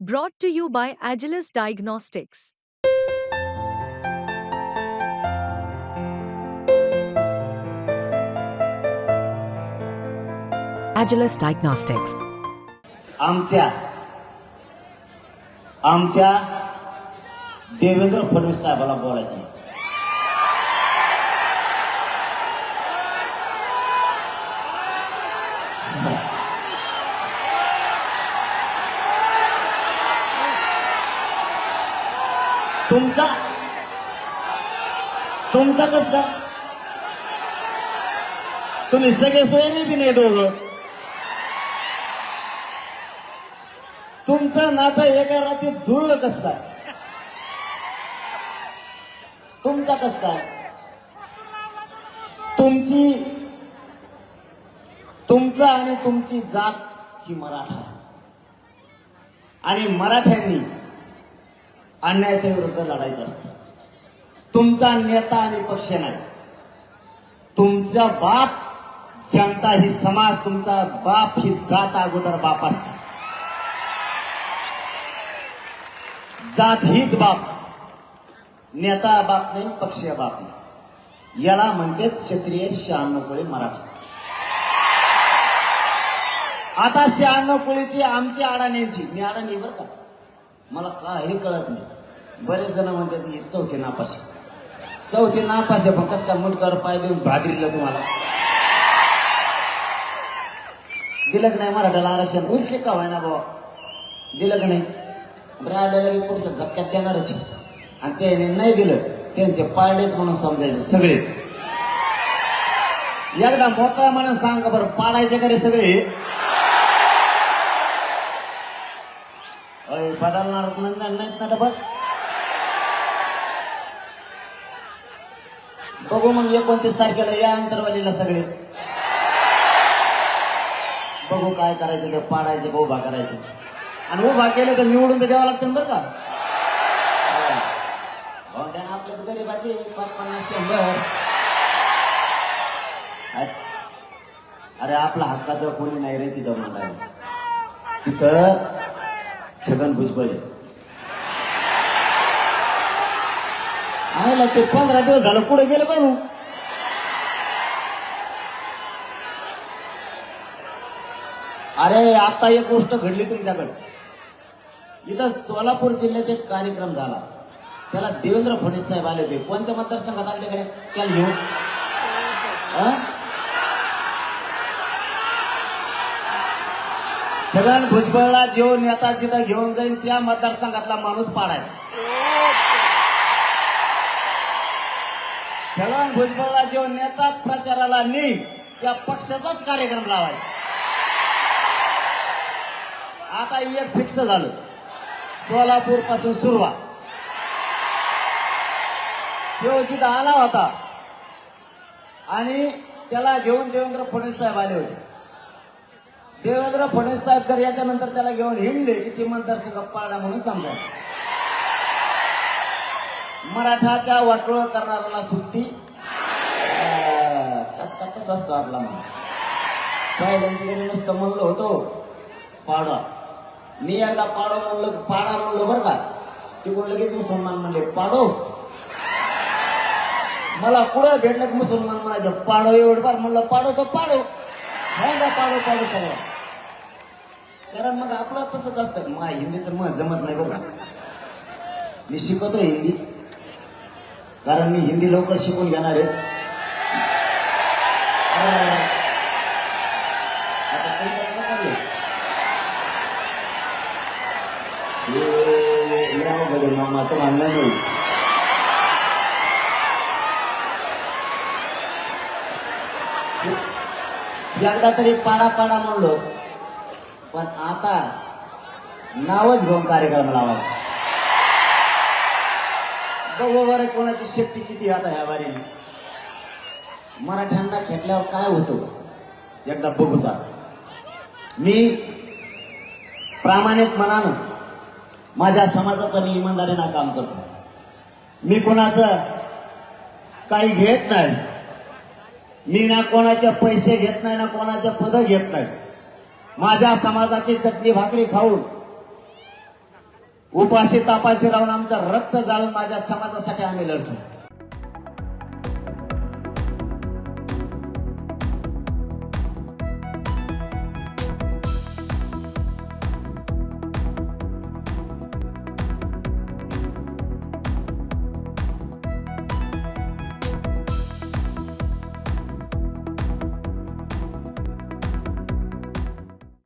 Brought to you by Agilus Diagnostics. Agilus Diagnostics. आमच्या आमच्या देवेंद्र फडणवीस साहेबाला बोलायचं तुमचा तुमचा कस का तुम्ही सगळे सोयरे बी नाही दोघं. तुमचं नातं एका रात्री जुळलं कस? काय तुमचा कस? काय तुमची तुमचं आणि तुमची जात ही मराठा. आणि मराठ्यांनी अन्यायाच्या विरुद्ध लढायचं असतं. तुमचा नेता आणि पक्ष नाही. तुमचा बाप जनता ही समाज तुमचा बाप ही जात अगोदर बाप असते. जात हीच बाप. नेता बाप नाही पक्षीय बाप नाही. याला म्हणतेच क्षत्रिय शहाण्णव कोळी मराठा. आता शहाण्णव कोळीची आमची अडाण्यांची मी अडाणी बरं का? मला काही कळत नाही. बरेच जण म्हणतात ही चौथी नापास चौथी आहे पण कस का मुटकर पाय देऊन भादरीला तुम्हाला? दिलं नाही मराठ्याला आरक्षण? उलशी का ना बाबा दिलं नाही? राहिलेल्या मी पुढच्या झपक्यात देणारच आणि त्याने नाही दिलं त्यांचे पाळलेत म्हणून समजायचे सगळे. एकदा मोकळा म्हणून सांग बरं पाडायचे का रे सगळे? बदलणार नंतर नाहीत ना डबल. बघू मग एकोणतीस तारखेला या अंतरवालीला सगळे. बघू काय करायचं ते पाडायचे उभा करायचे. आणि उभा केलं तर निवडून तर द्यावं लागतं बरं का? हो त्यानं आपल्याच गरीबाचे पाच पन्नास शंभर. अरे आपला हक्काचं कोणी नाही रे तिथं म्हणणार तिथं छगन भुजबळ. आयला ते पंधरा दिवस झालं पुढे गेलं बनू अरे आता एक गोष्ट घडली तुमच्याकडे. इथं सोलापूर जिल्ह्यात एक कार्यक्रम झाला. त्याला देवेंद्र फडणवीस साहेब आले होते. कोणत्या मतदारसंघात आले तिकडे? त्याला घेऊन. छगन भुजबळला जो नेता जिथं घेऊन जाईल त्या मतदारसंघातला माणूस पाडाय. छगन भुजबळला जो नेता प्रचाराला नेईल त्या पक्षाचाच कार्यक्रम लावाय. आता एक फिक्स झालं. सोलापूरपासून सुरुवात. तो जिथं आला होता आणि त्याला घेऊन देवेंद्र फडणवीस साहेब आले होते. देवेंद्र फडणवीस साहेबकर याच्यानंतर त्याला घेऊन हिंडले की ती मतदारसंघ पाळणा म्हणून समजा मराठाच्या वाटोळ करणाऱ्याला सुट्टी. कसं असतो आपला मग पहिल्यांदा तरी नुसतं म्हणलो होतो पाडा. मी एकदा पाडो म्हणलं पाडा म्हणलो बरं का. तिकडून लगेच मुसलमान म्हणले पाडो. मला पुढं भेटलं की मुसलमान म्हणायचं पाडो एवढं फार म्हणलं पाडो तर पाडो. नाही का पाडो पाडो सगळं. कारण मग आपलं तसंच असतं. मा हिंदी तर मग जमत नाही बरं का. मी शिकवतो हिंदी. कारण मी हिंदी लवकर शिकून घेणार आहे. आता तुमचं काय चाललंय? हे लय अवघड आहे मामा तर म्हणलं नाही. एकदा तरी पाडा पाडा म्हणलो. पण आता नावच घेऊन कार्यक्रम लावायचा बघू बरं कोणाची शक्ती किती आता ह्या बारीने मराठ्यांना खेटल्यावर काय होतं? एकदा बघूचा मी प्रामाणिक मनानं माझ्या समाजाचं मी इमानदारीनं काम करतो. मी कोणाचं काही घेत नाही. मी ना कोणाचे पैसे घेत नाही ना कोणाचे पदं घेत नाही. माझ्या समाजाची चटणी भाकरी खाऊन उपाशी तापाशी राहून आमचं रक्त जाळून माझ्या समाजासाठी आम्ही लढतो.